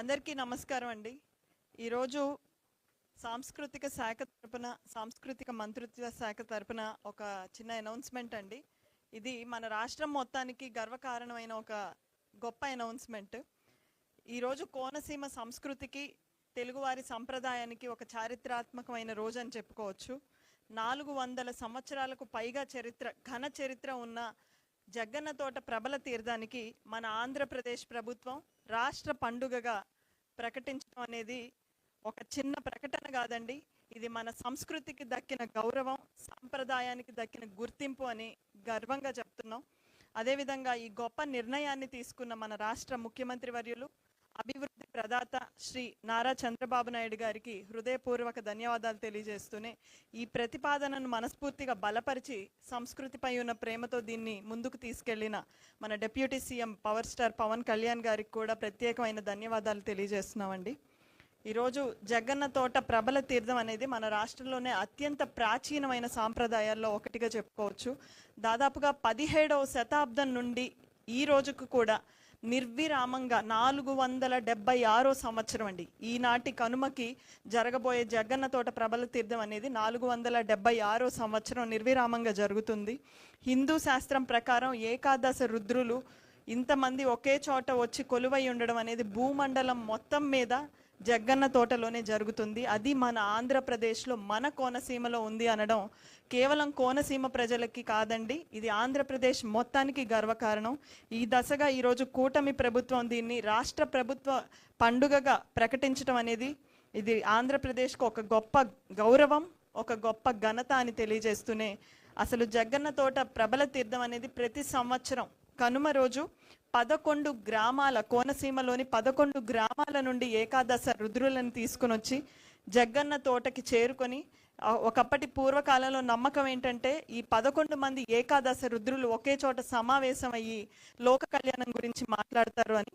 అందరికీ నమస్కారం అండి. ఈరోజు సాంస్కృతిక శాఖ తరపున సాంస్కృతిక మంత్రిత్వ శాఖ తరపున ఒక చిన్న అనౌన్స్మెంట్ అండి. ఇది మన రాష్ట్రం మొత్తానికి గర్వకారణమైన ఒక గొప్ప అనౌన్స్మెంట్. ఈరోజు కోనసీమ సంస్కృతికి తెలుగువారి సంప్రదాయానికి ఒక చారిత్రాత్మకమైన రోజు అని చెప్పుకోవచ్చు. నాలుగు వందల సంవత్సరాలకు పైగా చరిత్ర ఘన చరిత్ర ఉన్న జగ్గన్న తోట ప్రబల తీర్థానికి మన ఆంధ్రప్రదేశ్ ప్రభుత్వం రాష్ట్ర పండుగగా ప్రకటించడం అనేది ఒక చిన్న ప్రకటన కాదండి. ఇది మన సంస్కృతికి దక్కిన గౌరవం సాంప్రదాయానికి దక్కిన గుర్తింపు అని గర్వంగా చెప్తున్నాం. అదేవిధంగా ఈ గొప్ప నిర్ణయాన్ని తీసుకున్న మన రాష్ట్ర ముఖ్యమంత్రి వర్యులు అభివృద్ధి ప్రదాత శ్రీ నారా చంద్రబాబు నాయుడు గారికి హృదయపూర్వక ధన్యవాదాలు తెలియజేస్తూనే ఈ ప్రతిపాదనను మనస్ఫూర్తిగా బలపరిచి సంస్కృతిపై ఉన్న ప్రేమతో దీన్ని ముందుకు తీసుకెళ్ళిన మన deputy CM power star Pavan Kalyan గారికి కూడా ప్రత్యేకమైన ధన్యవాదాలు తెలియజేస్తున్నామండి. ఈరోజు జగన్న తోట ప్రబల తీర్థం అనేది మన రాష్ట్రంలోనే అత్యంత ప్రాచీనమైన సాంప్రదాయాల్లో ఒకటిగా చెప్పుకోవచ్చు. దాదాపుగా పదిహేడవ శతాబ్దం నుండి ఈ రోజుకు కూడా నిర్విరామంగా నాలుగు వందల డెబ్బై ఆరో సంవత్సరం అండి. ఈనాటి కనుమకి జరగబోయే జగన్న తోట ప్రబల తీర్థం అనేది నాలుగు వందల డెబ్బై ఆరో సంవత్సరం నిర్విరామంగా జరుగుతుంది. హిందూ శాస్త్రం ప్రకారం ఏకాదశ రుద్రులు ఇంతమంది ఒకే చోట వచ్చి కొలువై ఉండడం అనేది భూమండలం మొత్తం మీద జగ్గన్న తోటలోనే జరుగుతుంది. అది మన ఆంధ్రప్రదేశ్లో మన కోనసీమలో ఉంది అనడం కేవలం కోనసీమ ప్రజలకి కాదండి ఇది ఆంధ్రప్రదేశ్ మొత్తానికి గర్వకారణం. ఈ దశగా ఈరోజు కూటమి ప్రభుత్వం దీన్ని రాష్ట్ర ప్రభుత్వ పండుగగా ప్రకటించడం అనేది ఇది ఆంధ్రప్రదేశ్కు ఒక గొప్ప గౌరవం ఒక గొప్ప ఘనత అని తెలియజేస్తూనే అసలు జగ్గన్న తోట ప్రబల తీర్థం అనేది ప్రతి సంవత్సరం కనుమ రోజు పదకొండు గ్రామాల కోనసీమలోని పదకొండు గ్రామాల నుండి ఏకాదశ రుద్రులను తీసుకుని వచ్చి జగ్గన్న తోటకి చేరుకొని ఒకప్పటి పూర్వకాలంలో నమ్మకం ఏంటంటే ఈ పదకొండు మంది ఏకాదశ రుద్రులు ఒకే చోట సమావేశం అయ్యి లోక కళ్యాణం గురించి మాట్లాడతారు అని.